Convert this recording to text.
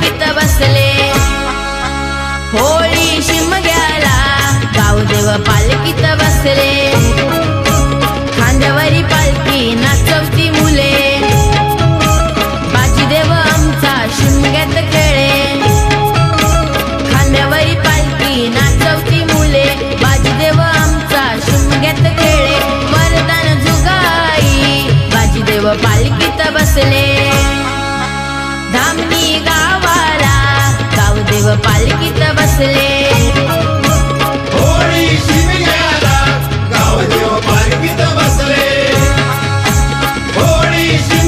गावदेव बसले होळी शिमग्याला गावदेव पालकीत बसले खांद्यावरी पालखी नाचवती मुले बाजीदेव आमचा शिमग्यात खेळे खांद्यावरी पालखी नाचवती मुले बाजीदेव आमचा शिमग्यात खेळे वरदान जुगाई बाजीदेव पालकीत बसले बसले